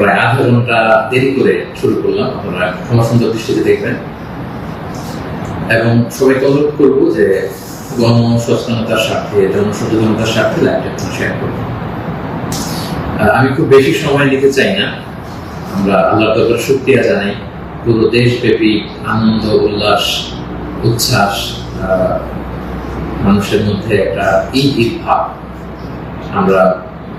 প্রায় আধা ঘণ্টা দেরি করে শুরু করলাম, আপনারা ক্ষমা সুন্দর দৃষ্টিতে দেখবেন। এবং সবাইকে অনুরোধ করব যে গণ সচেতনতার স্বার্থে জনসচেতনতার স্বার্থে শেয়ার আমি খুব বেশি সময় নিতে চাই না। আমরা আল্লাহ তাআলার শুকরিয়া জানাই। পুরো দেশব্যাপী আনন্দ, উল্লাস, উচ্ছ্বাস মানুষের মধ্যে একটা ঈদ ঈদ ভাব আমরা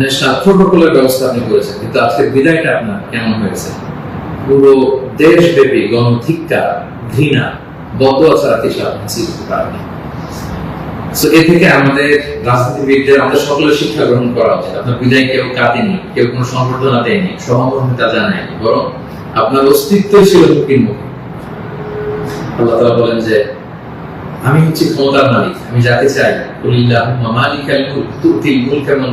ন্যাশনাল প্রোটোকলের ব্যবস্থা আপনি করেছেন, কিন্তু আজকে বিদায়টা আপনার কেমন হয়েছে? পুরো দেশব্যাপী গণধিক্কা ঘৃণা বদয়া ছাড়া কিছু আপনি করতে পারেননি এ থেকে আমাদের রাজনীতিবিদদের, আমাদের সকলের শিক্ষা গ্রহণ করা উচিত। আপনার বিদায় কেউ কাঁদেনি, কেউ কোনো সংবর্ধনা দেয়নি সহমর্মিতা জানায়নি, বরং আপনার অস্তিত্ব ছিল মুখে। আল্লাহ তাআলা বলেন যে, আমি হচ্ছি ক্ষমতার মালিক, আমি যাকে চাই, কুলিল্লাহুম্মা মালিকাল মুলক, তুতিল মুলকা মান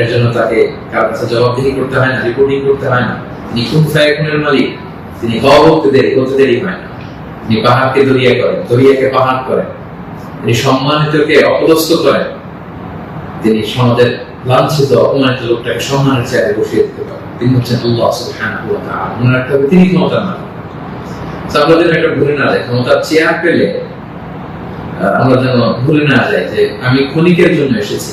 এর জন্য তাকে কার কাছে জবাবদিহি করতে হয় না রিপোর্টিং করতে হয় না। তিনি কোন ফায়াকুনের মালিক, তিনি হওয়া বলতে দেরি হতে দেরি হয় না। তিনি পাহাড়কে দরিয়া করেন, দরিয়াকে পাহাড় করেন। তিনি সম্মানিতকে অপদস্থ করেন। তিনি সমাজের লাঞ্ছিত, অপমানিত লোকটাকে সম্মানের চেয়ারে বসিয়ে দিতে পারেন। তিনি হচ্ছেন আল্লাহ সুবহানাহু ওয়া তাআলা। মনে রাখতে হবে, তিনি ক্ষমতার তো আমরা যেন একটা ভুলে না যাই, ক্ষমতার চেয়ার পেলে আমরা যেন ভুলে না যাই যে আমি ক্ষণিকের জন্য এসেছি।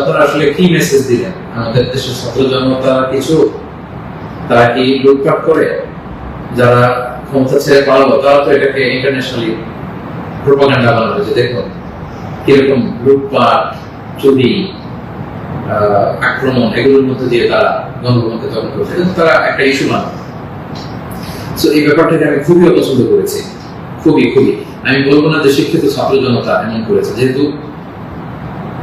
আপনারা আসলে কি মেসেজ দিলেন? আমাদের দেশের ছাত্র জনতা কিছু, তারা কি লুটপাট করে? যারা ক্ষমতা ছেড়ে পালালো, তারা তো এটাকে ইন্টারন্যাশনালি প্রোপাগান্ডা বানানো হয়েছে দেখুন, কীরকম লুটপাট, চুরি আক্রমণ, এগুলোর মধ্যে দিয়ে তারা গণভবনকে দখল করছে। কিন্তু তারা একটা ইস্যু বানায় তো এই ব্যাপারটাকে আমি খুবই অপছন্দ করেছি। খুবই খুবই। আমি বলব না যে শিক্ষিত ছাত্র জনতা এমন করেছে। যেহেতু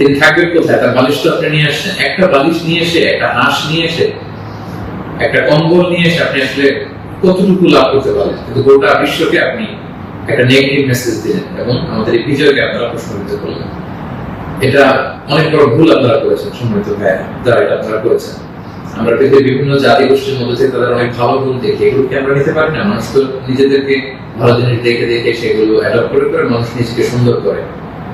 তিনি থাকবেন কোথায়? তার বালিশ তো আপনি নিয়ে আসছেন একটা বালিশ নিয়ে এসে, একটা হাঁস নিয়ে এসে, একটা কম্বল নিয়ে এসে আপনি আসলে কতটুকু লাভ করতে পারেন কিন্তু গোটা বিশ্বকে আপনি একটা নেগেটিভ মেসেজ দিলেন এবং আমাদের এই বিজয়কে আপনারা প্রশ্নবিদ্ধ করলেন। এটা অনেক বড় ভুল আপনারা করেছেন, সম্মানিত ভাই যারা এটা আপনারা করেছেন। আমরা পৃথিবীর বিভিন্ন জাতি গোষ্ঠীর মধ্যে থেকে তাদের অনেক ভালো গুণ দেখি। এগুলোকে আমরা নিতে পারি না। মানুষ তো নিজেদেরকে ভালো জিনিস দেখে দেখে সেগুলো অ্যাডপ্ট করে করে মানুষ নিজেকে সুন্দর করে।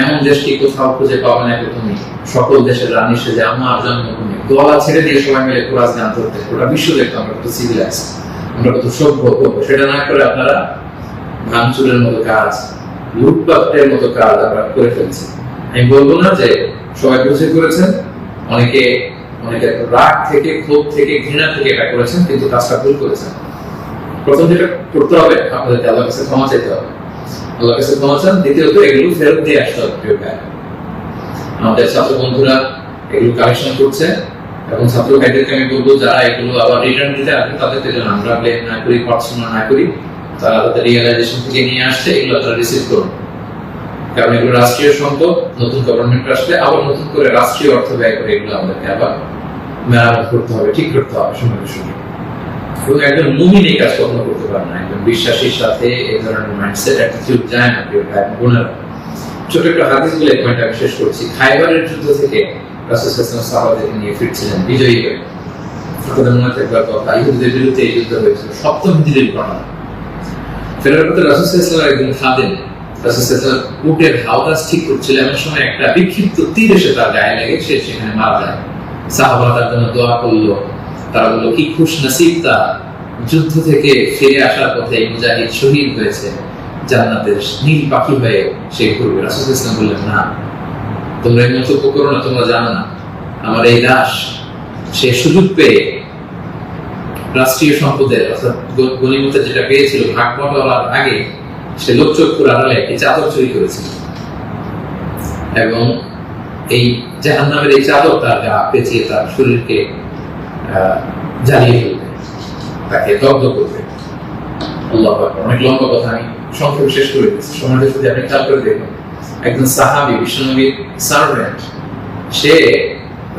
এমন দেশ কি কোথাও খুঁজে পাবে না তুমি সকল দেশের রানী সেজে আমার জন্মভূমি গলা ছেড়ে দিয়ে সবাই মিলে কোরআস গান ধরতে গোটা বিশ্ব দেখতো আমরা কত সিভিলাইজ আমরা কত সভ্য করব? সেটা না করে আপনারা ভাঙচুরের মতো কাজ, লুটপাটের মতো কাজ আমরা করে ফেলছি আমি বলব না যে সবাই বুঝে করেছেন, অনেকে অনেকে রাগ থেকে, ক্ষোভ থেকে, ঘৃণা থেকে এটা করেছেন, কিন্তু কাজটা ভুল করেছেন। প্রথম যেটা করতে হবে, আপনাদেরকে আল্লাহর কাছে ক্ষমা চাইতে হবে। দ্বিতীয়ত, এগুলো ফেরত দিয়ে আসতে হবে প্রিয় ভাই। আমাদের ছাত্র বন্ধুরা এগুলো কালেকশন করছে এবং ছাত্র ভাইদেরকে আমি বলব, যারা এগুলো আবার রিটার্ন দিতে আসবে, তাদেরকে যেন আমরা না করি পড়াশোনা না করি, তারা তাদের রিয়েলাইজেশন থেকে নিয়ে আসছে, এগুলো তারা রিসিভ করুন। কারণ এগুলো রাষ্ট্রীয় সম্পদ, নতুন গভর্নমেন্ট আসলে আবার নতুন করে রাষ্ট্রীয় অর্থ ব্যয় করে এগুলো আমাদেরকে আবার মেরামত করতে হবে, ঠিক করতে হবে, সঙ্গে সঙ্গে। এবং একজন মুমিন কাজ কখনো করতে পারে না। একজন সাথে ধরনের মাইন্ডসেট অ্যাটিটিউড যায় না ছোট একটা হাদিস বলে শেষ করছি। খাইবারের যুদ্ধ থেকে রাসূল সাহাবাদেরকে নিয়ে ফিরছিলেন, বিজয়ী হয়ে। আপনাদের মনে কথা ইহুদিদের বিরুদ্ধে এই যুদ্ধ হয়েছিল। সপ্তম হিজরির ঘটনা। ফেরার পথে রাসূল একজন খাদেম। রাসূল সাল্লাল্লাহু উটের হাওদাস ঠিক করছিল এমন সময় একটা বিক্ষিপ্ত তীর এসে তার গায়ে লেগে সে সেখানে মারা যায়। সাহাবারা তার জন্য দোয়া করল। তারা বলল, কি খুশ নসিব যুদ্ধ থেকে ফিরে আসার পথে মুজাহিদ শহীদ হয়েছে। জান্নাতের নীল পাখি হয়ে সে ঘুরবে। রাসূল ইসলাম বললেন, না। তোমরা এই মন্তব্য করো না, তোমরা জানো না। আমার এই সে সুযোগ পেয়ে রাষ্ট্রীয় সম্পদের অর্থাৎ গ- যেটা পেয়েছিল ভাগ আগে সে লোকচক্ষুর আড়ালে একটি চাদর চুরি করেছিল। এবং এই জাহান্নামের এই চাদর তার গা পেঁচিয়ে তার শরীরকে জ্বালিয়ে ফেলবে তাকে দগ্ধ করবে আল্লাহ অনেক লম্বা কথা, আমি সংক্ষেপে শেষ করে দিচ্ছি। সময়টা যদি আপনি খেয়াল করে দেখুন, একজন সাহাবি বিশ্বনবীর সার্ভেন্ট, সে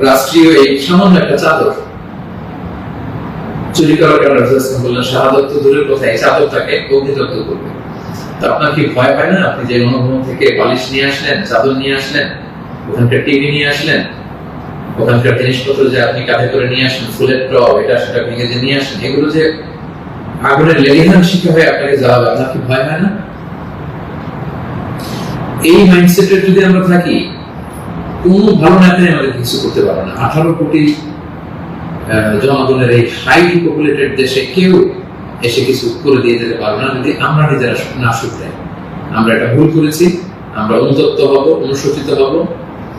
রাষ্ট্রীয় এই সামান্য একটা চাদর চুরি করার কারণে রাসূল সাল্লাল্লাহু আলাইহি ওয়াসাল্লাম বললেন শাহাদত তো দূরের কথা, এই চাদরটাকে অগ্নিদগ্ধ করবে তো আপনার কি ভয় পায় না? আপনি যে অনুভব থেকে বালিশ নিয়ে আসলেন, চাদর নিয়ে আসলেন, ওখানকার টিভি নিয়ে আসলেন ওখানকার জিনিসপত্র যে আপনি কাঁধে করে নিয়ে আসেন, ফুলের টব, এটা সেটা ভেঙে যে নিয়ে আসেন, এগুলো যে আগুনের শিখে হয়ে আপনাকে জ্বালাবে, আপনার কি ভয় হয় না? এই মাইন্ডসেটের যদি আমরা থাকি ভালো আমাদের কিছু করতে না। আঠারো কোটি জনগণের এই হাইলি পপুলেটেড দেশে কেউ এসে কিছু করে দিয়ে যেতে পারবে না, যদি আমরা নিজেরা না শুধরাই। আমরা এটা ভুল করেছি, আমরা অনুতপ্ত হব, অনুশোচিত হব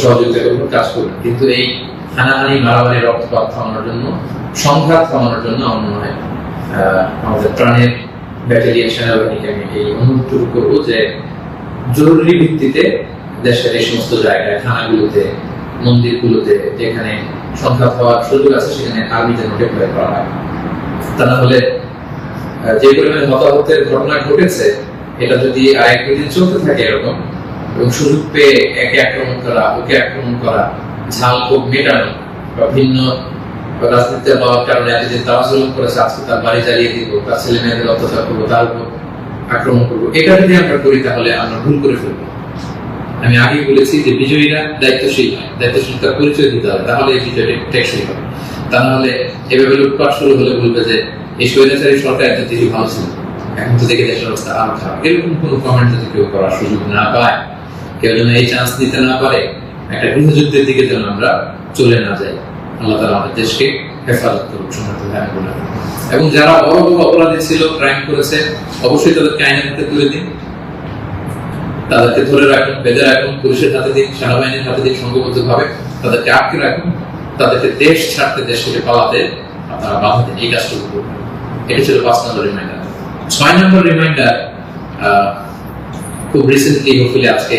সহযোগিতা করবেন কাজ করবেন কিন্তু এই হানাহানি, মারামারি, রক্তপাত থামানোর জন্য, সংঘাত থামানোর জন্য আমার মনে হয় আমাদের প্রাণের ব্যাটালিয়ন সেনাবাহিনীকে আমি এই করব যে জরুরি ভিত্তিতে দেশের এই সমস্ত জায়গায়, থানাগুলোতে, মন্দিরগুলোতে, যেখানে সংঘাত হওয়ার সুযোগ আছে, সেখানে আর্মি যেন ডেপ্লয় করা হয়। তা না হলে যে পরিমাণে হতাহতের ঘটনা ঘটেছে, এটা যদি আরেক চলতে থাকে এরকম এবং সুযোগ পেয়ে একে আক্রমণ করা, ওকে আক্রমণ করা, ঝাল মেটানো বা ভিন্ন রাজনীতিতে হওয়ার কারণে করেছে, আজকে তার বাড়ি জ্বালিয়ে দিব, তার ছেলে মেয়েদের অত্যাচার করব, তার উপর আক্রমণ করব, এটা যদি আমরা করি তাহলে আমরা ভুল করে ফেলব। আমি আগেই বলেছি যে বিজয়ীরা দায়িত্বশীল হয় দায়িত্বশীলতার পরিচয় দিতে হবে তাহলে এই টেকসই হবে। তা না হলে এভাবে লুটপাট শুরু হলে বলবে যে এই স্বৈরাচারী সরকার দিকে ভালো ছিল, এখন তো দেখে দেশের অবস্থা আরও খারাপ। এরকম কোনো কমেন্ট যদি কেউ করার সুযোগ না পায় কেউ যেন এই চান্স নিতে না পারে, একটা গৃহযুদ্ধের দিকে যেন আমরা চলে না যাই। আল্লাহ তালা আমাদের দেশকে হেফাজত করুক এবং যারা বড় বড় অপরাধী ছিল ক্রাইম করেছে, অবশ্যই তাদেরকে আইনের হাতে তুলে দিন। তাদেরকে ধরে রাখুন, বেঁধে রাখুন, পুলিশের হাতে দিন, সেনাবাহিনীর হাতে দিন সংঘবদ্ধ তাদেরকে আটকে রাখুন। তাদেরকে দেশ ছাড়তে, দেশ থেকে পালাতে আপনারা বাধা দিন। এই কাজটুকু করবেন এটা ছিল পাঁচ নম্বর রিমাইন্ডার ছয় নম্বর রিমাইন্ডার খুব রিসেন্টলি হোপফুলি আজকে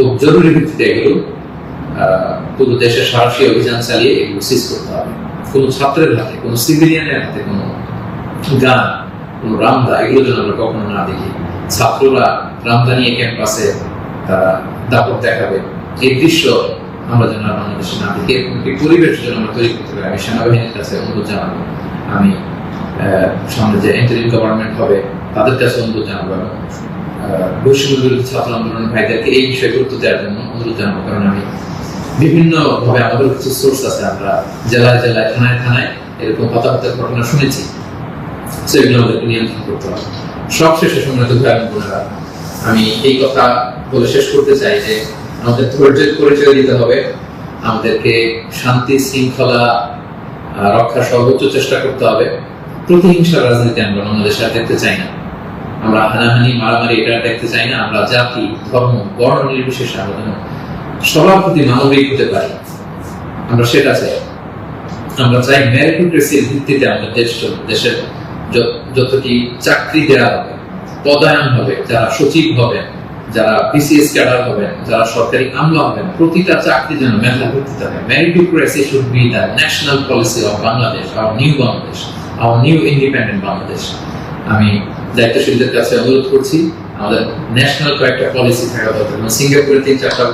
খুব জরুরি ভিত্তিতে এগুলো আহ, পুরো দেশে সাহসী অভিযান চালিয়ে এগুলো সিজ করতে হবে। কোনো ছাত্রের হাতে কোনো সিভিলিয়ানের হাতে কোনো গান কোনো রামদা এগুলো যেন আমরা কখনো না দেখি। ছাত্ররা রামদা নিয়ে ক্যাম্পাসে তারা দাপট দেখাবে। এই দৃশ্য আমরা যেন বাংলাদেশে না দেখি। এরকম একটি পরিবেশ যেন আমরা তৈরি করতে পারি। আমি সেনাবাহিনীর কাছে অনুরোধ জানাব। আমি সামনে যে ইন্টারিম গভর্নমেন্ট হবে তাদের কাছে অনুরোধ জানাব এবং ছাত্র ভাইদেরকে এই বিষয়ে গুরুত্ব দেওয়ার জন্য অনুরোধ জানাব। কারণ আমি বিভিন্ন ভাবে আমাদের কিছু সোর্স আছে, আমরা জেলায় জেলায়, থানায় থানায় এরকম হতাহতের ঘটনা শুনেছি। সেগুলো আমাদেরকে নিয়ন্ত্রণ করতে হবে। সবশেষে সম্মানিত এবং বোনেরা, আমি এই কথা বলে শেষ করতে চাই যে আমাদের ধৈর্যের পরিচয় দিতে হবে। আমাদেরকে শান্তি, শৃঙ্খলা রক্ষার সর্বোচ্চ চেষ্টা করতে হবে। প্রতিহিংসার রাজনীতি আমরা বাংলাদেশে দেখতে চাই না। আমরা হানাহানি, মারামারি, এটা দেখতে চাই না। আমরা জাতি, ধর্ম, বর্ণ নির্বিশেষে আমরা যেন সবার প্রতি মানবিক হতে পারি। আমরা সেটা চাই। আমরা চাই মেরিটোক্রেসির ভিত্তিতে আমাদের দেশ দেশের যতটি চাকরি দেওয়া হবে পদায়ন হবে, যারা সচিব হবেন, যারা বিসিএস ক্যাডার হবেন, যারা সরকারি আমলা হবেন, প্রতিটা চাকরি যেন মেধার ভিত্তিতে হবে meritocracy should be the national policy of Bangladesh our new Bangladesh our new independent Bangladesh আমি দায়িত্বশীলদের কাছে অনুরোধ করছি, আমাদের ন্যাশনাল কয়েকটা পলিসি থাকা দরকার। যেমন সিঙ্গাপুরের তিন চারটা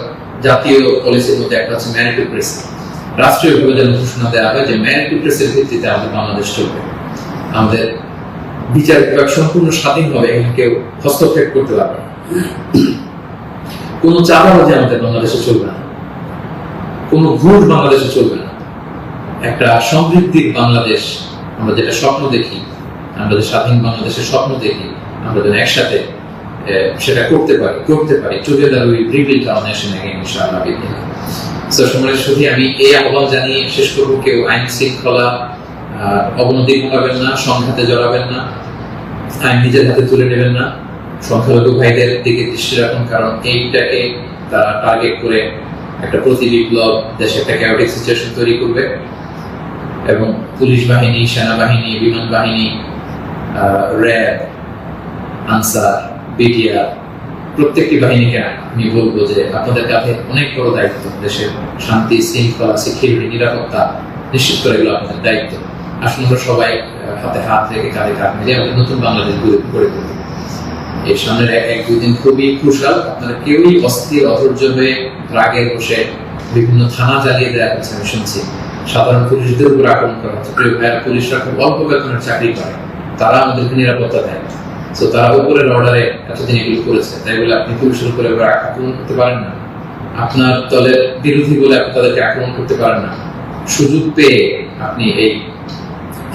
জাতীয় পলিসির মধ্যে একটা হচ্ছে মেরিটোক্রেসি রাষ্ট্রীয়ভাবে যেন ঘোষণা দেওয়া হয় যে মেরিটোক্রেসির ভিত্তিতে আমাদের বাংলাদেশ চলবে। আমাদের বিচার বিভাগ সম্পূর্ণ স্বাধীনভাবে এখানে কেউ হস্তক্ষেপ করতে পারবে কোনো চাঁদাবাজি আমাদের বাংলাদেশে চলবে না। কোনো ঘুষ বাংলাদেশে চলবে না। একটা সমৃদ্ধির বাংলাদেশ আমরা যেটা স্বপ্ন দেখি আমরা স্বাধীন বাংলাদেশের স্বপ্ন দেখি আমরা যেন একসাথে সেটা করতে পারি করতে পারি together we rebuild our nation again ইনশাআল্লাহ বিদিল্লাহ সো সম্মানিত সুধি আমি এই আহ্বান জানিয়ে শেষ করব, কেউ আইন শৃঙ্খলা অবনতি ঘটাবেন না, সংঘাতে জড়াবেন না, আইন নিজের হাতে তুলে নেবেন না, সংখ্যালঘু ভাইদের দিকে দৃষ্টি রাখুন, কারণ এইটাকে তারা টার্গেট করে একটা প্রতি বিপ্লব, দেশে একটা ক্যাওটিক সিচুয়েশন তৈরি করবে। এবং পুলিশ বাহিনী, সেনাবাহিনী, বিমান বাহিনী র্যাব, আনসার বিডিআর প্রত্যেকটি বাহিনীকে আমি বলব যে আপনাদের কাছে অনেক বড় দায়িত্ব দেশের শান্তি, শৃঙ্খলা, সিকিউরিটি, নিরাপত্তা নিশ্চিত করে এগুলো আপনাদের দায়িত্ব। আসুন আমরা সবাই হাতে হাত রেখে কাঁধে কাঁধ মিলিয়ে আমাদের নতুন বাংলাদেশ গড়ে গড়ে তুলি এই সামনের এক দুই দিন খুবই ক্রুশাল আপনারা কেউই অস্থির, অধৈর্য হয়ে রাগে বসে বিভিন্ন থানা জ্বালিয়ে দেওয়া হচ্ছে আমি শুনছি। সাধারণ পুলিশদের উপর আক্রমণ করা হচ্ছে। প্রিয় ভাইয়ের পুলিশরা খুব অল্প বেতনের চাকরি করে। তারা আমাদেরকে নিরাপত্তা দেয় তো তারা উপরের অর্ডারে এতদিন এগুলো করেছে। তাই বলে আপনি পুলিশের উপরে আক্রমণ করতে পারেন না। আপনার দলের বিরোধী বলে আপনি তাদেরকে আক্রমণ করতে পারেন না। সুযোগ পেয়ে আপনি এই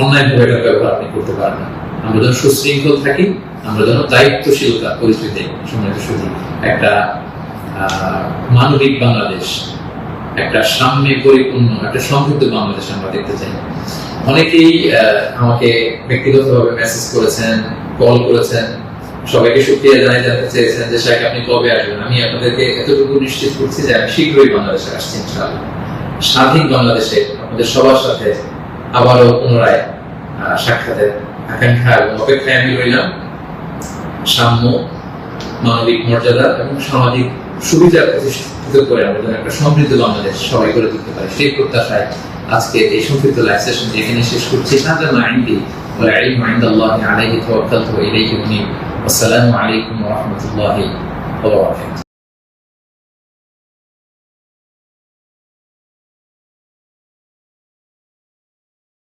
অনলাইন ভাবে ব্যবহার আপনি করতে পারেন না। আমরা যেন সুশৃঙ্খল থাকি, আমরা যেন দায়িত্বশীলতা পরিচয় দেই সম্মানিত একটা মানবিক বাংলাদেশ একটা সাম্যে পরিপূর্ণ একটা সমৃদ্ধ বাংলাদেশ আমরা দেখতে চাই। অনেকেই আমাকে ব্যক্তিগতভাবে মেসেজ করেছেন কল করেছেন। সবাইকে সুক্রিয়া জানাই জানতে চেয়েছেন যে শাহেখ আপনি কবে আসবেন? আমি আপনাদেরকে এতটুকু নিশ্চিত করছি যে, আমি শীঘ্রই বাংলাদেশে আসছি, ইনশাআল্লাহ। স্বাধীন বাংলাদেশে আপনাদের সবার সাথে আবারও পুনরায় সাক্ষাতের আকাঙ্ক্ষা এবং অপেক্ষায় আমি রইলাম। সাম্য, মানবিক মর্যাদা এবং সামাজিক সুবিধা প্রতিষ্ঠিত করে আমরা যেন একটা সমৃদ্ধ বাংলাদেশ সবাই করে তুলতে পারি সেই প্রত্যাশায় আজকে এই সংক্ষিপ্ত লাইভ সেশন এখানে শেষ করছি هذا ما عندي والعلم عند الله عليه توكلت وإليه أنيب والسلام عليكم ورحمة الله وبركاته